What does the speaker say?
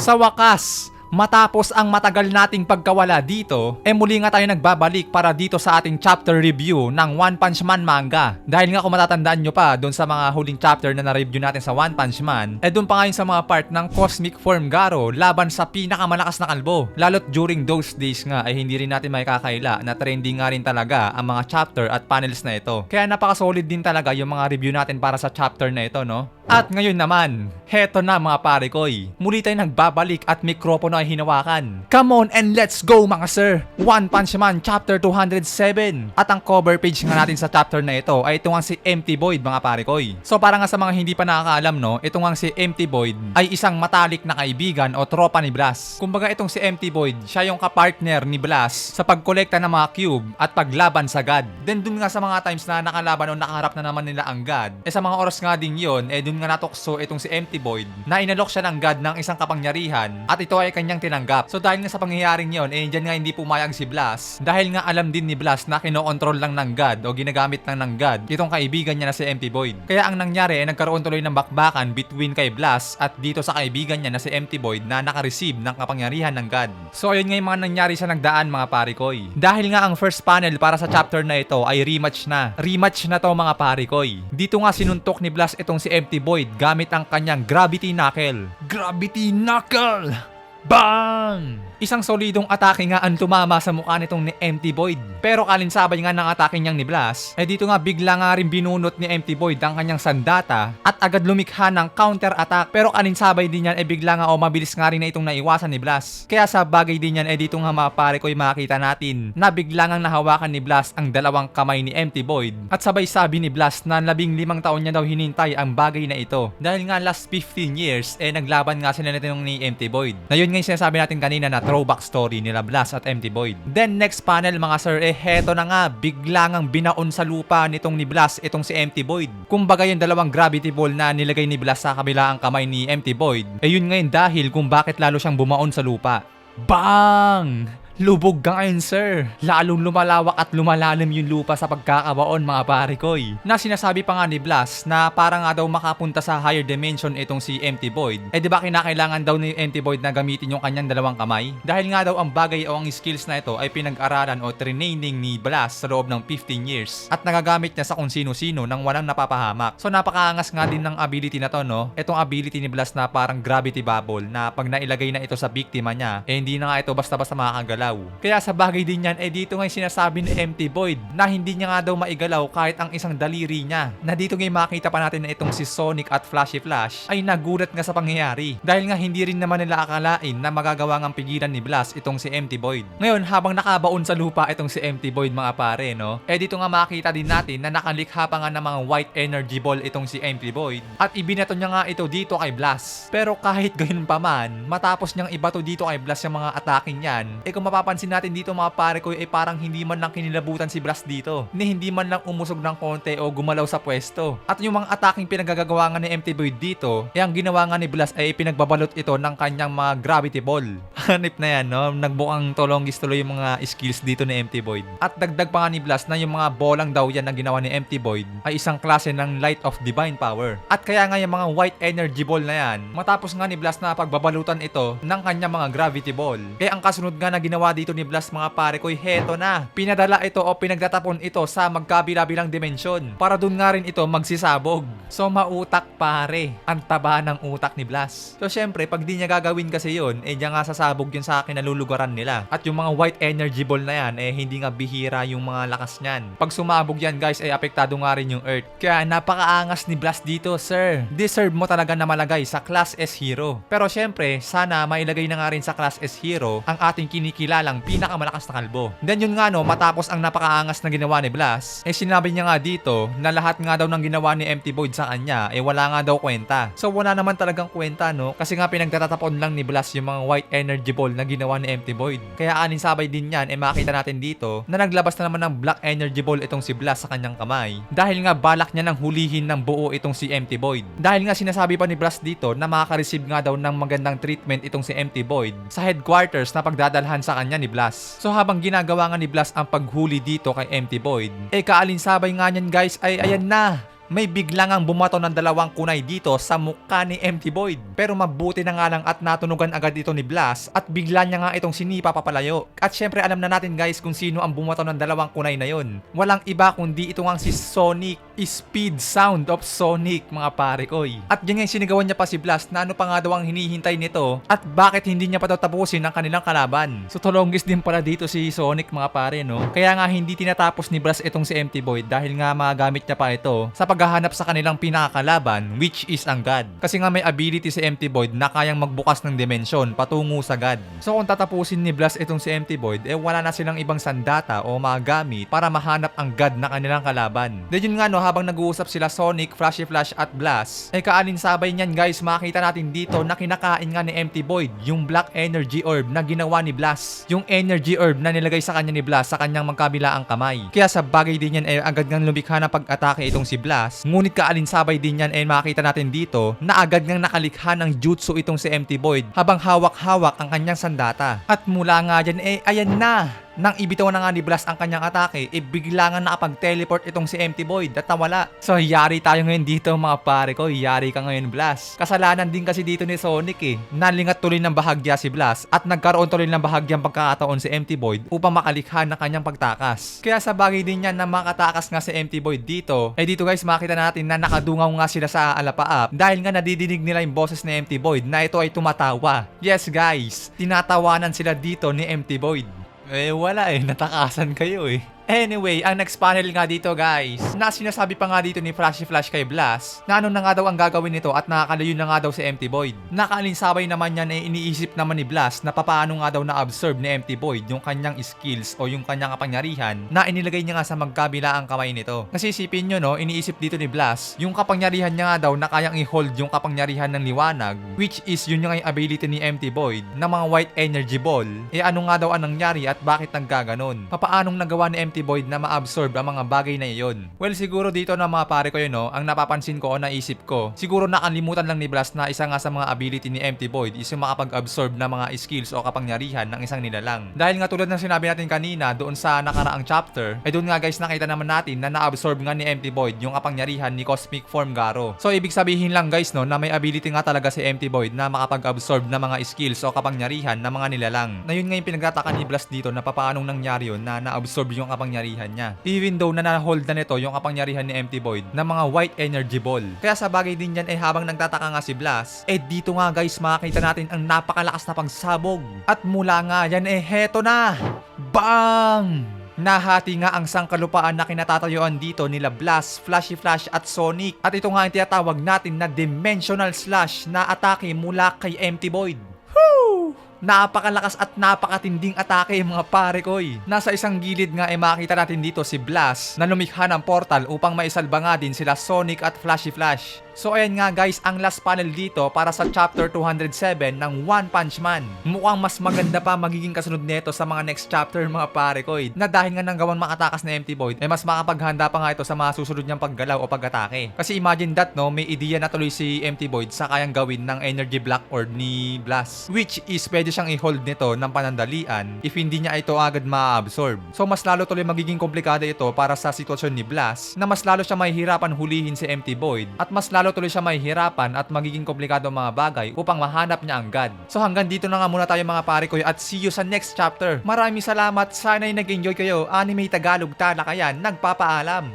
Sa wakas, matapos ang matagal nating pagkawala dito, eh muli nga tayo nagbabalik para dito sa ating chapter review ng One Punch Man manga. Dahil nga kung matatandaan nyo pa doon sa mga huling chapter na na-review natin sa One Punch Man, eh doon pa ngayon sa mga part ng Cosmic Form Garo laban sa pinakamalakas na kalbo. Lalo't during those days nga ay hindi rin natin may kakaila na trending nga rin talaga ang mga chapter at panels na ito. Kaya napaka-solid din talaga yung mga review natin para sa chapter na ito, no? At ngayon naman, heto na mga pare koy. Muli tayo nagbabalik at mikropono ay hinawakan. Come on and let's go mga sir! One Punch Man Chapter 207. At ang cover page nga natin sa chapter na ito ay ito nga si Empty Void mga pare koy. So para nga sa mga hindi pa nakakaalam no, ito nga si Empty Void ay isang matalik na kaibigan o tropa ni Blas. Kumbaga itong si Empty Void, siya yung kapartner ni Blas sa pagkolekta ng mga cube at paglaban sa God. Then dun nga sa mga times na nakalaban o nakaharap na naman nila ang God, eh sa mga oras nga din yon, eh dun nga natokso itong si Empty Void na inalok siya ng God ng isang kapangyarihan at ito ay kanyang tinanggap. So dahil nga sa pangyayaring yon, eh dyan nga hindi pumayag si Blas dahil nga alam din ni Blas na kinokontrol lang ng God o ginagamit lang ng God itong kaibigan niya na si Empty Void. Kaya ang nangyari ay nagkaroon tuloy ng bakbakan between kay Blas at dito sa kaibigan niya na si Empty Void na nakareceive ng kapangyarihan ng God. So ayun nga yung mga nangyari sa nagdaan mga pare koy. Dahil nga ang first panel para sa chapter na ito ay rematch na. Rematch na to mga pare koy. Dito nga sinuntok ni Blas itong si Empty Void gamit ang kanyang Gravity Knuckle. Gravity Knuckle! Bang! Isang solidong atake nga ang tumama sa mukha nitong ni Empty Void. Pero kalinsabay nga ng atake niyang ni Blas, eh dito nga bigla nga rin binunot ni Empty Void ang kanyang sandata at agad lumikha ng counter attack. Pero kalinsabay din yan eh bigla nga o mabilis nga rin na itong naiwasan ni Blas. Kaya sa bagay din yan eh dito nga mga pare ko ay makita natin na bigla nga nahawakan ni Blas ang dalawang kamay ni Empty Void. At sabay sabi ni Blas na labing limang taon niya daw hinintay ang bagay na ito. Dahil nga last 15 years eh naglaban nga sila nitong ni Empty Void. Na yun nga yung sinasabi natin kanina na throwback story nila Blas at Empty Void. Then next panel mga sir, eh heto na nga, bigla ngang binaon sa lupa nitong ni Blas itong si Empty Void. Kumbaga yung dalawang gravity ball na nilagay ni Blas sa kabilang kamay ni Empty Void, eh yun ngayon dahil kung bakit lalo siyang bumaon sa lupa. Bang! Lubog ngayon, sir. Lalong lumalawak at lumalalim yung lupa sa pagkakabaon, mga pare koy. Na sinasabi pa nga ni Blas na para nga daw makapunta sa higher dimension itong si Empty Void. Eh di ba kinakailangan daw ni Empty Void na gamitin yung kanyang dalawang kamay? Dahil nga daw ang bagay o ang skills na ito ay pinag-aralan o training ni Blas sa loob ng 15 years. At nagagamit niya sa kung sino-sino nang walang napapahamak. So napakaangas nga din ng ability na to, no? Itong ability ni Blas na parang gravity bubble na pag nailagay na ito sa biktima niya, eh hindi na nga ito basta-basta makakagalaw. Kaya sa bagay din yan, eh dito nga yung sinasabi ni Empty Void na hindi niya nga daw maigalaw kahit ang isang daliri niya. Na dito nga yung makita pa natin na itong si Sonic at Flashy Flash ay nagulat nga sa pangyayari. Dahil nga hindi rin naman nila akalain na magagawa ng pigilan ni Blast itong si Empty Void. Ngayon, habang nakabaon sa lupa itong si Empty Void mga pare, no? Eh dito nga makita din natin na nakalikha pa nga ng mga white energy ball itong si Empty Void. At ibinato niya nga ito dito kay Blast. Pero kahit ganun pa man, matapos niyang ibato dito kay Blast yung mga atake niyan, eh kung mapapansin natin dito mga pare ko, eh parang hindi man lang kinilabutan si Blast dito. Ni hindi man lang umusog ng konti o gumalaw sa pwesto. At yung mga ataking pinagagagawa ni Empty Void dito, eh ang ginawa nga ni Blast ay pinagbabalot ito ng kanyang mga gravity ball. Hanip na yan, no? Nagbukang tolongis tuloy yung mga skills dito ni Empty Void. At dagdag pa nga ni Blast na yung mga bolang daw yan na ginawa ni Empty Void ay isang klase ng Light of Divine Power. At kaya nga yung mga white energy ball na yan, matapos nga ni Blast na pagbabalutan ito ng kanyang mga gravity ball, eh ang kasunod nga na ginawa dito ni Blast mga pare ko, heto na. Pinadala ito o pinagtatapon ito sa magkabilabilang dimensyon para dun nga rin ito magsisabog. So mautak pare, ang taba ng utak ni Blast. So syempre, pag di niya gagawin kasi yun, eh diyan nga sasabog yun sa kinalulugaran nila. At yung mga white energy ball na yan, eh hindi nga bihira yung mga lakas niyan. Pag sumabog yan guys, eh apektado nga rin yung Earth. Kaya napakaangas ni Blast dito, sir. Deserve mo talaga na malagay sa Class S Hero. Pero syempre, sana mailagay na nga rin sa Class S Hero ang ating kinikilalang pinakamalakas na kalbo. Then yun nga no, matapos ang napakaangas na ginawa ni Blas, eh sinabi niya nga dito na lahat nga daw ng ginawa ni Empty Void sa kanya, eh wala nga daw kwenta. So wala naman talagang kwenta no, kasi nga pinagtatatapon lang ni Blas yung mga white energy ball na ginawa ni Empty Void. Kaya anin sabay din yan, eh makita natin dito na naglabas na naman ng black energy ball itong si Blas sa kanyang kamay. Dahil nga balak niya nang hulihin ng buo itong si Empty Void. Dahil nga sinasabi pa ni Blas dito na makaka-receive nga daw ng magandang treatment itong si Empty Void sa headquarters na pagdadalhan sa kanya ni Blas. So habang ginagawa nga ni Blas ang paghuli dito kay Empty Void, eh kaalinsabay nga niyan guys ay ayan na. May biglang ang bumato ng dalawang kunay dito sa mukha ni Empty Void. Pero mabuti na nga lang at natunugan agad ito ni Blast at bigla niya nga itong sinipa papalayo. At syempre alam na natin guys kung sino ang bumato ng dalawang kunay na yon. Walang iba kundi ito nga si Sonic Speed Sound of Sonic mga pare koy. At yan nga yung sinigawan niya pa si Blast na ano pa nga daw ang hinihintay nito at bakit hindi niya pa daw tapusin ang kanilang kalaban. So tulongis din pala dito si Sonic mga pare no. Kaya nga hindi tinatapos ni Blast itong si Empty Void dahil nga magamit niya pa ito sa paghahanap sa kanilang pinakakalaban which is ang God. Kasi nga may ability si Empty Void na kayang magbukas ng dimensyon patungo sa God. So kung tatapusin ni Blast itong si Empty Void, eh wala na silang ibang sandata o magamit para mahanap ang God na kanilang kalaban. Then yun nga no, habang nag-uusap sila Sonic, Flashy Flash at Blast, eh kaalinsabay niyan guys, makita natin dito na kinakain nga ni Empty Void yung Black Energy Orb na ginawa ni Blast. Yung Energy Orb na nilagay sa kanya ni Blast sa kanyang magkabilaang kamay. Kaya sa bagay din yan eh agad ngang lumikha na pag-atake itong si Blast. Ngunit kaalinsabay din yan eh makita natin dito na agad ngang nakalikha ng jutsu itong si Empty Void habang hawak-hawak ang kanyang sandata. At mula nga dyan eh ayan na nang ibitaw na nga ni Blast ang kanyang atake, e bigla nga nakapag-teleport itong si Empty Void at nawala. So, yari tayo ngayon dito mga pare ko. Yari ka ngayon, Blast. Kasalanan din kasi dito ni Sonic eh. Nalingat tuloy ng bahagya si Blast at nagkaroon tuloy ng bahagyang pagkakataon si Empty Void upang makalikha ng kanyang pagtakas. Kaya sa bagay din yan na makatakas nga si Empty Void dito, eh dito guys makita natin na nakadungaw nga sila sa alapaap dahil nga nadidinig nila yung boses ni Empty Void na ito ay tumatawa. Yes guys, tinatawanan sila dito ni Empty Void. Eh wala eh, natakasan kayo eh. Anyway, ang next panel nga dito guys, na sinasabi pa nga dito ni Flashy Flash kay Blast, na ano na nga daw ang gagawin nito at nakakalayo na nga daw si Empty Void. Nakalinsabay naman yan eh iniisip naman ni Blast na papaano nga daw na-absorb ni Empty Void yung kanyang skills o yung kanyang kapangyarihan na inilagay niya nga sa magkabila ang kamay nito. Nasisipin nyo no, iniisip dito ni Blast, yung kapangyarihan niya nga daw na kayang i-hold yung kapangyarihan ng liwanag, which is yun yung ability ni Empty Void na mga white energy ball. Eh ano nga daw ang nangyari at bakit nagkaganon? Papaanong nagawa ni Empty Void na ma-absorb ang mga bagay na iyon? Well, siguro dito na mga pare ko yun, no, ang napapansin ko o naisip ko, siguro nakalimutan lang ni Blast na isa nga sa mga ability ni Empty Void is yung makapag-absorb na mga skills o kapangyarihan ng isang nilalang. Dahil nga tulad ng sinabi natin kanina doon sa nakaraang chapter, ay doon nga guys nakita naman natin na na-absorb nga ni Empty Void yung kapangyarihan ni Cosmic Form Garo. So ibig sabihin lang guys no na may ability nga talaga si Empty Void na makapag-absorb na mga skills o kapangyarihan ng mga nilalang. Na yun nga yung pinagtataka ni Blast dito na papaanong nangyari yun na na-absorb yung niya. Even though na na-hold na nito yung kapangyarihan ni Empty Void na mga white energy ball. Kaya sa bagay din yan eh habang nagtataka nga si Blast, eh dito nga guys makakita natin ang napakalakas na pagsabog. At mula nga yan eh heto na! Bang! Nahati nga ang sangkalupaan na kinatatayuan dito nila Blast, Flashy Flash at Sonic. At ito nga ang tinatawag natin na Dimensional Slash na atake mula kay Empty Void. Woo! Napakalakas at napakatinding atake mga pare koy. Nasa isang gilid nga ay makita natin dito si Blast na lumikha ng portal upang maisalba nga din sila Sonic at Flashy Flash. So ayan nga guys, ang last panel dito para sa chapter 207 ng One Punch Man. Mukhang mas maganda pa magiging kasunod nito sa mga next chapter mga pare koy. Na dahil nga nanggawan makatakas na Empty Void, eh mas makapaghanda pa nga ito sa mga susunod niyang paggalaw o pag-atake. Kasi imagine that no, may ideya na tuloy si Empty Void sa kayang gawin ng Energy Black Orb ni Blast. Which is pwede siyang i-hold nito ng panandalian if hindi niya ito agad ma-absorb. So mas lalo tuloy magiging komplikado ito para sa sitwasyon ni Blast na mas lalo siya mahihirapan hulihin si Empty Void at mas lalo tuloy siya mahihirapan at magiging komplikado mga bagay upang mahanap niya ang God. So hanggang dito na nga muna tayo mga pare ko at see you sa next chapter. Maraming salamat. Sana ay nag-enjoy kayo. Anime Tagalog Talakayan. Nagpapaalam.